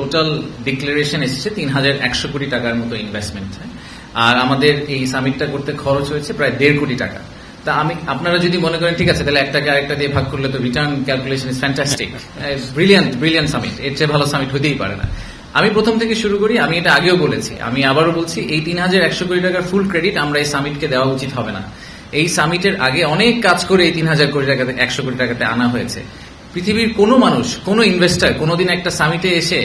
Total declaration এসেছে তিন হাজার একশো কোটি টাকার মতো ইনভেস্টমেন্ট আর আমাদের এই সামিটটা করতে খরচ হয়েছে প্রায় দেড় কোটি টাকা। তা আমি, আপনারা যদি মনে করেন, ঠিক আছে, তাহলে একটাকে আরেকটা দিয়ে ভাগ করলে তো return calculation is fantastic brilliant brilliant summit এর চেয়ে ভালো সামিট হতেই পারে না। আমি প্রথম থেকে শুরু করি, আমি এটা আগেও বলেছি। আমি আবারও বলছি, এই তিন হাজার একশো কোটি টাকার ফুল ক্রেডিট আমরা এই সামিটকে দেওয়া উচিত হবে না। এই সামিটের আগে অনেক কাজ করে এই তিন হাজার কোটি টাকাতে, একশো কোটি টাকাতে আনা হয়েছে। পৃথিবীর কোনো মানুষ, কোনো ইনভেস্টার কোনোদিন একটা সামিটে এসে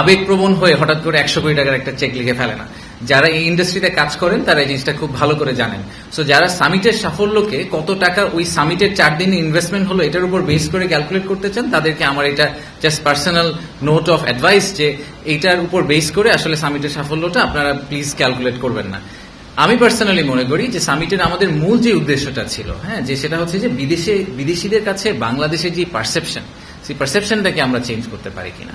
আবেগপ্রবণ হয়ে হঠাৎ করে একশো কোটি টাকার একটা চেক লিখে ফেলে না। যারা এই ইন্ডাস্ট্রিতে কাজ করেন, তারা এই জিনিসটা খুব ভালো করে জানেন। সো যারা সামিটের সাফল্যকে কত টাকা ওই সামিটের চার দিনে ইনভেস্টমেন্ট হলো, এটার উপর বেস করে ক্যালকুলেট করতে চান, তাদেরকে আমার এটা just personal note of advice যে, এইটার উপর বেস করে আসলে সামিটের সাফল্যটা আপনারা প্লিজ ক্যালকুলেট করবেন না। আমি পার্সোনালি মনে করি যে সামিটের আমাদের মূল যে উদ্দেশ্যটা ছিল হ্যাঁ যে সেটা হচ্ছে যে বিদেশে, বিদেশিদের কাছে বাংলাদেশের যে পারসেপশন সেই পারসেপশনটাকে আমরা চেঞ্জ করতে পারি কিনা।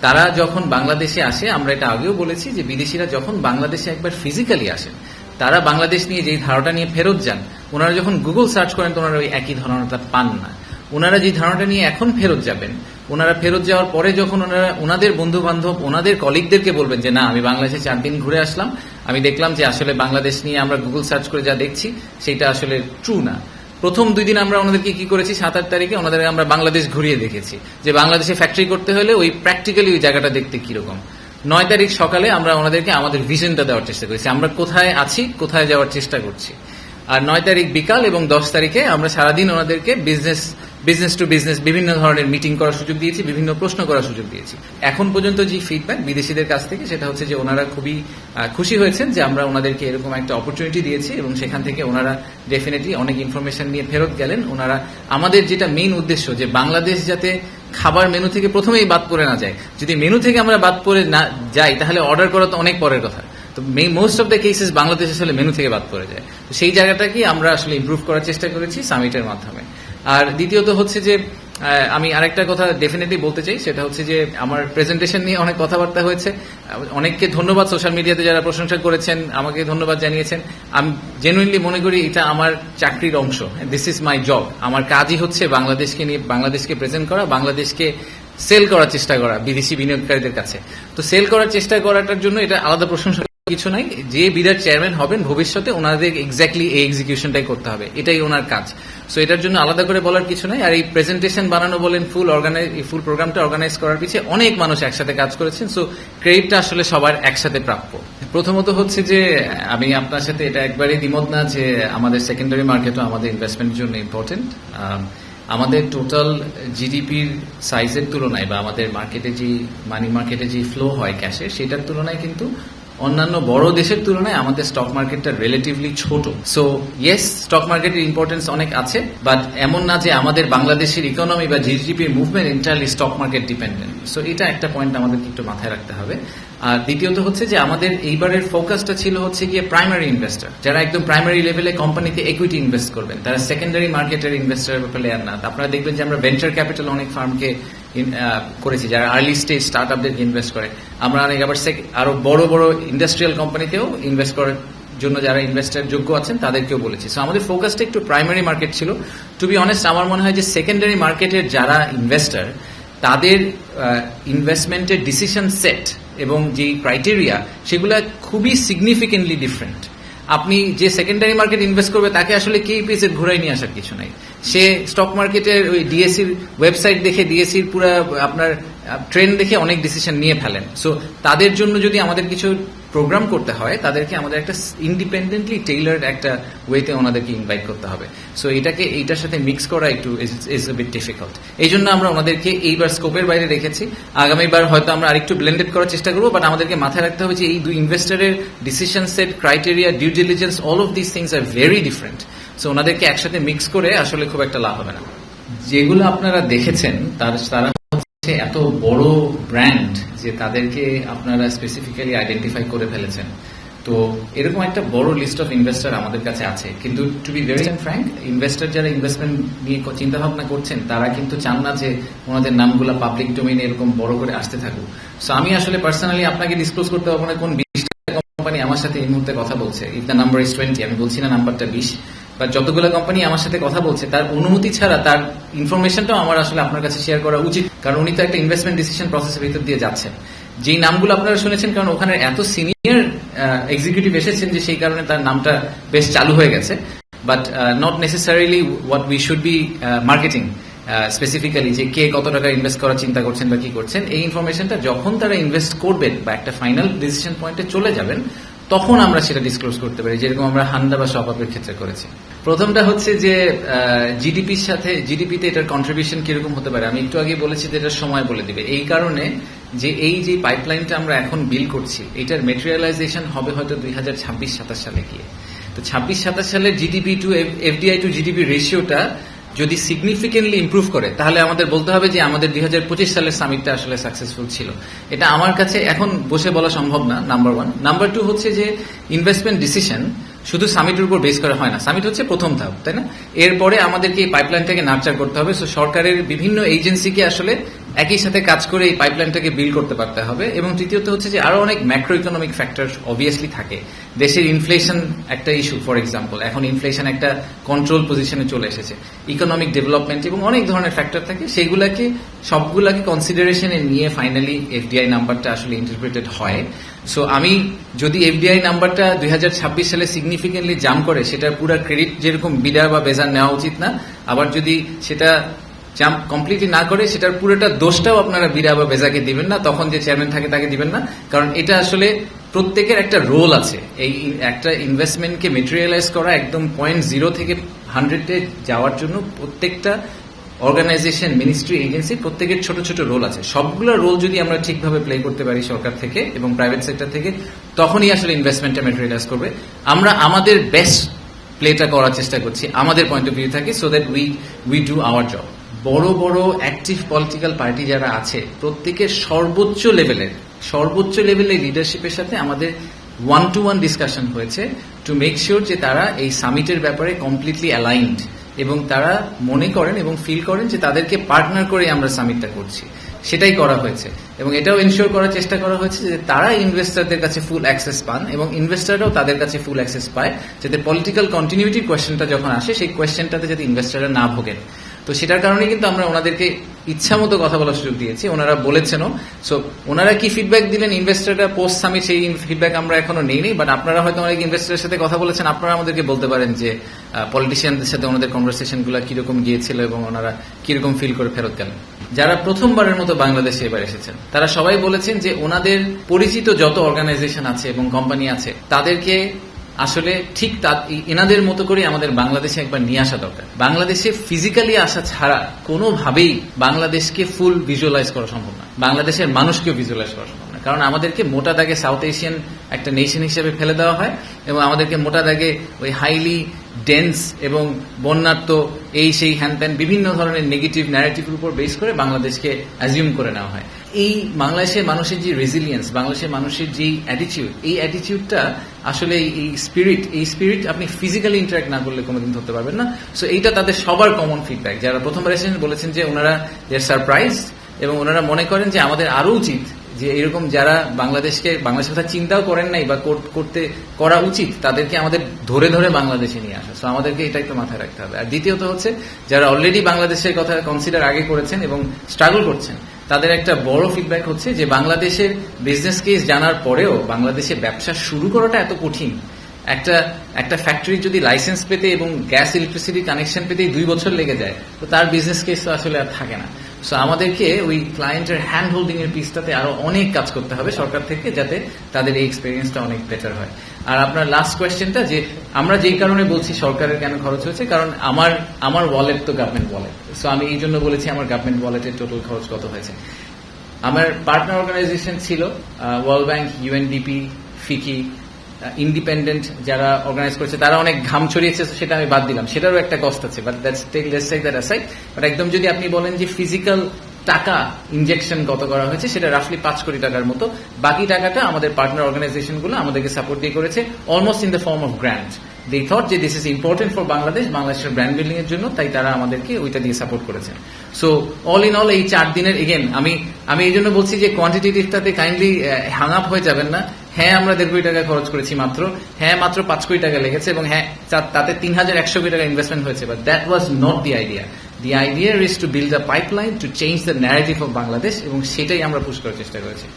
তারা যখন বাংলাদেশে আসে, আমরা এটা আগেও বলেছি যে বিদেশিরা যখন বাংলাদেশে একবার ফিজিক্যালি আসেন, তারা বাংলাদেশ নিয়ে যেই ধারণাটা নিয়ে ফেরত যান, ওনারা যখন গুগল সার্চ করেন, তো ওনারা ওই একই ধারণাটা পান না। ওনারা যে ধারণাটা নিয়ে এখন ফেরত যাবেন ওনারা ফেরত যাওয়ার পরে যখন ওনারা, ওনাদের বন্ধু বান্ধব ওনাদের কলিগদেরকে বলবেন যে, না, আমি বাংলাদেশে চার দিন ঘুরে আসলাম। আমি দেখলাম যে আসলে বাংলাদেশ নিয়ে আমরা গুগল সার্চ করে যা দেখছি, সেটা আসলে ট্রু না। প্রথম দুই দিন আমরা ওনাদেরকে কি করেছি? সাত আট তারিখে ওনাদের আমরা বাংলাদেশ ঘুরিয়ে দেখেছি। যে বাংলাদেশে ফ্যাক্টরি করতে হলে ওই প্র্যাকটিক্যালি ওই জায়গাটা দেখতে কীরকম। নয় তারিখ সকালে আমরা ওনাদেরকে আমাদের ভিশনটা দেওয়ার চেষ্টা করেছি। আমরা কোথায় আছি, কোথায় যাওয়ার চেষ্টা করছি। আর নয় তারিখ বিকাল এবং দশ তারিখে আমরা সারাদিন ওনাদেরকে বিজনেস বিজনেস টু বিজনেস বিভিন্ন ধরনের মিটিং করার সুযোগ দিয়েছি, বিভিন্ন প্রশ্ন করার সুযোগ দিয়েছি। এখন পর্যন্ত যে ফিডব্যাক বিদেশিদের কাছ থেকে, সেটা হচ্ছে যে ওনারা খুবই খুশি হয়েছেন যে আমরা ওনাদেরকে এরকম একটা অপরচুনিটি দিয়েছি এবং সেখান থেকে ওনারা ডেফিনেটলি অনেক ইনফরমেশন নিয়ে ফেরত গেলেন। ওনারা আমাদের যেটা মেইন উদ্দেশ্য যে বাংলাদেশ যাতে খাবার মেনু থেকে প্রথমেই বাদ পড়ে না যায়। যদি মেনু থেকে আমরা বাদ পড়ে না যাই, তাহলে অর্ডার করা তো অনেক পরের কথা। তো most of the cases Bangladesh আসলে মেনু থেকে বাদ পড়ে যায়। তো সেই জায়গাটাকে আমরা আসলে ইমপ্রুভ করার চেষ্টা করেছি সামিটের মাধ্যমে। আর দ্বিতীয়ত হচ্ছে যে আমি আরেকটা কথা ডেফিনেটলি বলতে চাই, সেটা হচ্ছে যে আমার প্রেজেন্টেশন নিয়ে অনেক কথাবার্তা হয়েছে। অনেককে ধন্যবাদ সোশ্যাল মিডিয়াতে যারা প্রশংসা করেছেন, আমাকে ধন্যবাদ জানিয়েছেন। আমি জেনুইনলি মনে করি এটা আমার চাকরির অংশ। দিস ইজ মাই জব আমার কাজই হচ্ছে বাংলাদেশকে নিয়ে, বাংলাদেশকে প্রেজেন্ট করা, বাংলাদেশকে সেল করার চেষ্টা করা বিদেশি বিনিয়োগকারীদের কাছে। তো সেল করার চেষ্টা করাটার জন্য এটা আলাদা প্রশংসা কিছু নাই, যে বিরাট চেয়ারম্যান হবেন, ভবিষ্যতে ওনাদের এক্স্যাক্টলি এই এক্সিকিউশনটাই করতে হবে। এটাই ওনার কাজ। সো এটার জন্য আলাদা করে বলার কিছু নাই। আর এই প্রেজেন্টেশন বানানো বলেন ফুল ফুল প্রোগ্রামটা অর্গানাইজ করার পিছিয়ে অনেক মানুষ একসাথে কাজ করেছেন। সো ক্রেডিটটা আসলে সবার একসাথে প্রাপ্য। প্রথমত হচ্ছে যে, আমি আপনার সাথে এটা একবারই দ্বিমত না যে, আমাদের সেকেন্ডারি মার্কেটও আমাদের ইনভেস্টমেন্টের জন্য ইম্পর্টেন্ট আমাদের টোটাল জিডিপির সাইজের তুলনায় বা আমাদের মার্কেটে যে মানি মার্কেটে যে ফ্লো হয় ক্যাশে সেটার তুলনায় কিন্তু অন্যান্য বড় দেশের তুলনায় আমাদের স্টক মার্কেটটা রিলেটিভলি ছোট। সো ইয়েস স্টক মার্কেটের ইম্পর্টেন্স অনেক আছে বাট এমন না যে আমাদের বাংলাদেশের ইকোনমি বা জিডিপির movement entirely stock market dependent so এটা একটা পয়েন্ট আমাদেরকে একটু মাথায় রাখতে হবে। আর দ্বিতীয়ত হচ্ছে যে আমাদের এইবারের ফোকাসটা ছিল হচ্ছে গিয়ে প্রাইমারি ইনভেস্টর যারা একদম প্রাইমারি লেভেলে কোম্পানিতে ইকুইটি ইনভেস্ট করবেন। তারা সেকেন্ডারি মার্কেটের ইনভেস্টার প্লেয়ার না। আপনারা দেখবেন যে আমরা ভেঞ্চার ক্যাপিটাল অনেক ফার্মকে করেছি, যারা আর্লি স্টেজ স্টার্ট আপদেরকে ইনভেস্ট করে। আমরা অনেক আবার আরও বড় বড় ইন্ডাস্ট্রিয়াল কোম্পানিতেও ইনভেস্ট করার জন্য যারা ইনভেস্টার যোগ্য আছেন, তাদেরকেও বলেছি। সো আমাদের ফোকাসটা একটু প্রাইমারি মার্কেট ছিল। টু বি অনেস্ট আমার মনে হয় যে সেকেন্ডারি মার্কেটের যারা ইনভেস্টার তাদের ইনভেস্টমেন্টের ডিসিশন সেট এবং যে ক্রাইটেরিয়া সেগুলো খুবই সিগনিফিকেন্টলি ডিফারেন্ট আপনি যে সেকেন্ডারি মার্কেট ইনভেস্ট করবে, তাকে আসলে কে পেজের ঘুরাই নিয়ে আসার কিছু নাই। সে স্টক মার্কেটের ওই ডিএসির ওয়েবসাইট দেখে ডিএসির পুরো, আপনার ট্রেন্ড দেখে অনেক ডিসিশন নিয়ে ফেলেন। সো তাদের জন্য যদি আমাদের কিছু প্রোগ্রাম করতে হয়, তাদেরকে আমাদের একটা ইন্ডিপেন্ডেন্টলি টেইলার্ড একটা ওয়েতে ওনাদেরকে ইনভাইট করতে হবে। সো এটাকে, এইটার সাথে মিক্স করা একটু ইজ এ বিট ডিফিকাল্ট এই জন্য আমরা ওনাদেরকে এইবার স্কোপের বাইরে রেখেছি। আগামীবার হয়তো আমরা আরেকটু ব্লেন্ডেড করার চেষ্টা করব বাট আমাদেরকে মাথায় রাখতে হবে যে এই দুই ইনভেস্টারের decision set criteria due diligence all of this things are very different so ওনাদেরকে একসাথে মিক্স করে আসলে খুব একটা লাভ হবে না। যেগুলো আপনারা দেখেছেন, তার, তারা হচ্ছে এত বড় ব্র্যান্ড যে তাদেরকে আপনারা স্পেসিফিক্যালি আইডেন্টিফাই করে ফেলেছেন। তো এরকম একটা বড় লিস্ট অফ ইনভেস্টার আমাদের কাছে আছে। কিন্তু to be very frank investor যারা ইনভেস্টমেন্ট নিয়ে চিন্তা ভাবনা করছেন, তারা কিন্তু চান না যে ওনাদের নামগুলো পাবলিক ডোমেইনে এরকম বড় করে আসতে থাকুক। সো আমি আসলে পার্সোনালি আপনাকে ডিসক্লোজ করতে পারব না কোন বিশটা কোম্পানি আমার সাথে এই মুহূর্তে কথা বলছে। If the number is twenty আমি বলছি না নাম্বারটা বিশ। বা যতগুলো কোম্পানি আমার সাথে কথা বলছে, তার অনুমতি ছাড়া তার ইনফরমেশনটাও আমার আসলে আপনার কাছে শেয়ার করা উচিত। কারণ উনি তো একটা ইনভেস্টমেন্ট ডিসিশন প্রসেসের ভিতর দিয়ে যাচ্ছেন। যেই নামগুলো আপনারা শুনেছেন, কারণ ওখানে এত সিনিয়র এক্সিকিউটিভ এসেছেন যে সেই কারণে তার নামটা বেশ চালু হয়ে গেছে। But not necessarily what we should be marketing specifically যে কে কত টাকা ইনভেস্ট করার চিন্তা করছেন বা কি করছেন, এই ইনফরমেশনটা যখন তারা ইনভেস্ট করবেন বা একটা ফাইনাল ডিসিশন পয়েন্টে চলে যাবেন তখন আমরা সেটা ডিসক্লোজ করতে পারি, যেরকম আমরা হান্দা বা শপাপের ক্ষেত্রে করেছি। প্রথমটা হচ্ছে যে জিডিপির সাথে জিডিপিতে এটার কন্ট্রিবিউশন কীরকম হতে পারে? আমি একটু আগে বলেছি যে এটার সময় বলে দিবে। এই কারণে যে এই যে পাইপলাইনটা আমরা এখন বিল করছি, এটার মেটেরিয়ালাইজেশন হবে হয়তো দুই হাজার ছাব্বিশ, সাতাশ সালে গিয়ে। তো ছাব্বিশ, সাতাশ সালের GDP to FDI to GDP রেশিওটা যদি সিগনিফিকেন্টলি ইম্প্রুভ করে, তাহলে আমাদের বলতে হবে যে আমাদের দুই হাজার পঁচিশ সালের সামিটটা আসলে সাকসেসফুল ছিল। এটা আমার কাছে এখন বসে বলা সম্ভব না নাম্বার ওয়ান নাম্বার টু হচ্ছে যে ইনভেস্টমেন্ট ডিসিশন শুধু সামিটের উপর বেস করা হয় না। সামিট হচ্ছে প্রথম ধাপ, তাই না? এরপরে আমাদেরকে এই পাইপলাইনটাকে নার্চার করতে হবে। সো সরকারের বিভিন্ন এজেন্সিকে আসলে একই সাথে কাজ করে এই পাইপলাইনটাকে বিল করতে পারতে হবে এবং তৃতীয়ত হচ্ছে যে আরও অনেক ম্যাক্রো ইকোনমিক ফ্যাক্টর অবভিয়াসলি থাকে। দেশের ইনফ্লেশন একটা ইস্যু ফর এক্সাম্পল এখন ইনফ্লেশন একটা কন্ট্রোল পজিশনে চলে এসেছে। ইকোনমিক ডেভেলপমেন্ট এবং অনেক ধরনের ফ্যাক্টর থাকে সেইগুলাকে সবগুলাকে কনসিডারেশনে নিয়ে ফাইনালি এফডিআই নাম্বারটা আসলে ইন্টারপ্রিটেড হয়। সো আমি যদি এফডিআই নাম্বারটা দুই হাজার ছাব্বিশ সালে সিগনিফিকেন্টলি জাম করে, সেটার পুরো ক্রেডিট যেরকম বিডার বা বেজার নেওয়া উচিত না, আবার যদি সেটা জাম্প কমপ্লিটলি না করে সেটার পুরোটা দোষটাও আপনারা বিরা বা বেজাকে দিবেন না, তখন যে চেয়ারম্যান থাকে তাকে দিবেন না, কারণ এটা আসলে প্রত্যেকের একটা রোল আছে। এই একটা ইনভেস্টমেন্টকে মেটেরিয়ালাইজ করা একদম পয়েন্ট জিরো থেকে হান্ড্রেডে যাওয়ার জন্য প্রত্যেকটা অর্গানাইজেশন মিনিস্ট্রি এজেন্সি প্রত্যেকের ছোট ছোট রোল আছে। সবগুলো রোল যদি আমরা ঠিকভাবে প্লে করতে পারি সরকার থেকে এবং প্রাইভেট সেক্টর থেকে, তখনই আসলে ইনভেস্টমেন্টটা মেটেরিয়ালাইজ করবে। আমরা আমাদের বেস্ট প্লেটা করার চেষ্টা করছি, আমাদের পয়েন্ট অফ ভিউ থাকে so that we we do our job বড় বড় অ্যাক্টিভ পলিটিক্যাল পার্টি যারা আছে, প্রত্যেকের সর্বোচ্চ লেভেলের সর্বোচ্চ লেভেলের লিডারশিপের সাথে আমাদের ওয়ান টু ওয়ান ডিসকাশন হয়েছে টু মেক শিওর যে তারা এই সামিটের ব্যাপারে কমপ্লিটলি অ্যালাইন্ড এবং তারা মনে করেন এবং ফিল করেন যে তাদেরকে পার্টনার করে আমরা সামিটটা করছি। সেটাই করা হয়েছে এবং এটাও এনশিওর করার চেষ্টা করা হয়েছে যে তারা ইনভেস্টারদের কাছে ফুল অ্যাক্সেস পান এবং ইনভেস্টাররাও তাদের কাছে ফুল অ্যাক্সেস পায়, যাতে পলিটিক্যাল কন্টিনিউটির কোয়েশ্চেনটা যখন আসে, সেই কোয়েশ্চেনটাতে যাতে ইনভেস্টাররা না ভোগেন। তো সেটার কারণে কিন্তু আমরা ওনাদেরকে ইচ্ছা মতো কথা বলার সুযোগ দিয়েছি। ওনারা বলেছেনও। সো ওনারা কি ফিডব্যাক দিলেন? ইনভেস্টাররা পোস্ট সামিট সেই ফিডব্যাক আমরা এখনও নেইনি বাট আপনারা হয়তো অনেক ইনভেস্টারের সাথে কথা বলেছেন। আপনারা আমাদেরকে বলতে পারেন যে পলিটিশিয়ানদের সাথে ওনাদের কনভারসেশনগুলো কীরকম গিয়েছিল এবং ওনারা কীরকম ফিল করে ফেরত গেলেন। যারা প্রথমবারের মতো বাংলাদেশে এবার এসেছেন, তারা সবাই বলেছেন যে, ওনাদের পরিচিত যত অর্গানাইজেশন আছে এবং কোম্পানি আছে, তাদেরকে আসলে ঠিক এনাদের মতো করে আমাদের বাংলাদেশে একবার নিয়ে আসা দরকার। বাংলাদেশে ফিজিক্যালি আসা ছাড়া কোনোভাবেই বাংলাদেশকে ফুল ভিজুয়ালাইজ করা সম্ভব না। বাংলাদেশের মানুষকেও ভিজুয়ালাইজ করা সম্ভব না। কারণ আমাদেরকে মোটা দাগে সাউথ এশিয়ান একটা নেশন হিসেবে ফেলে দেওয়া হয় এবং আমাদেরকে মোটা দাগে ওই হাইলি ডেন্স এবং বন্যাত্ম এই সেই হ্যান ত্যান বিভিন্ন ধরনের নেগেটিভ ন্যারেটিভের উপর বেস করে বাংলাদেশকে অ্যাজিউম করে নেওয়া হয়। এই বাংলাদেশের মানুষের যে রেজিলিয়েন্স বাংলাদেশের মানুষের যে অ্যাটিটিউড এই অ্যাটিটিউডটা আসলে এই স্পিরিট এই স্পিরিট আপনি ফিজিক্যালি ইন্টারাক্ট না করলে কোনোদিন ধরতে পারবেন না। সো এইটা তাদের সবার কমন ফিডব্যাক যারা প্রথমবার এসেছেন বলেছেন যে ওনারা সারপ্রাইজ এবং ওনারা মনে করেন যে আমাদের আরও উচিত যে এরকম যারা বাংলাদেশকে, বাংলাদেশের কথা চিন্তাও করেন নাই বা করতে, করা উচিত, তাদেরকে আমাদের ধরে ধরে বাংলাদেশে নিয়ে আসা। সো আমাদেরকে এটা একটু মাথায় রাখতে হবে। আর দ্বিতীয়ত হচ্ছে, যারা অলরেডি বাংলাদেশের কথা কনসিডার আগে করেছেন এবং স্ট্রাগল করছেন, তাদের একটা বড় ফিডব্যাক হচ্ছে যে বাংলাদেশের বিজনেস কেস জানার পরেও বাংলাদেশে ব্যবসা শুরু করাটা এত কঠিন। একটা একটা ফ্যাক্টরি যদি লাইসেন্স পেতে এবং গ্যাস ইলেকট্রিসিটি কানেকশন পেতেই দুই বছর লেগে যায়, তো তার বিজনেস কেস তো আসলে আর থাকে না। সো আমাদেরকে ওই ক্লায়েন্টের হ্যান্ড হোল্ডিং এর পিসটাতে আরও অনেক কাজ করতে হবে সরকার থেকে যাতে তাদের এই এক্সপিরিয়েন্সটা অনেক বেটার হয়। আর আপনার লাস্ট কোয়েশ্চেনটা যে আমরা যেই কারণে বলছি সরকারের কেন খরচ হয়েছে, কারণ আমার আমার ওয়ালেট তো গভর্নমেন্ট ওয়ালেট সো আমি এই জন্য বলেছি আমার গভর্নমেন্ট ওয়ালেটের টোটাল খরচ কত হয়েছে। আমার পার্টনার অর্গানাইজেশন ছিল World Bank UNDP FICCI independent যারা অর্গানাইজ করেছে, তারা অনেক ঘাম ছড়িয়েছে সেটা আমি বাদ দিলাম। সেটারও একটা কষ্ট আছে বাট বাট একদম যদি আপনি বলেন যে ফিজিক্যাল টাকা ইনজেকশন কত করা হয়েছে, সেটা রাফলি পাঁচ কোটি টাকার মতো। বাকি টাকাটা আমাদের পার্টনার অর্গানাইজেশনগুলো আমাদেরকে সাপোর্ট দিয়ে করেছে almost in the form of grand they thought যে this is important for Bangladesh বাংলাদেশের ব্র্যান্ড বিল্ডিং এর জন্য, তাই তারা আমাদেরকে ওইটা দিয়ে সাপোর্ট করেছে। সো অল ইন অল এই চার দিনের এগেন আমি আমি এই জন্য বলছি যে কোয়ান্টিটিভটাতে কাইন্ডলি হ্যাং আপ হয়ে যাবেন না। হ্যাঁ আমরা দেড় কোটি টাকা খরচ করেছি মাত্র। হ্যাঁ মাত্র পাঁচ কোটি টাকা লেগেছে এবং হ্যাঁ তাতে তিন হাজার একশো কোটি টাকা ইনভেস্টমেন্ট হয়েছে। But that was not the idea the idea is to build the pipeline to change the narrative of Bangladesh এবং সেটাই আমরা পুশ করার চেষ্টা করেছি।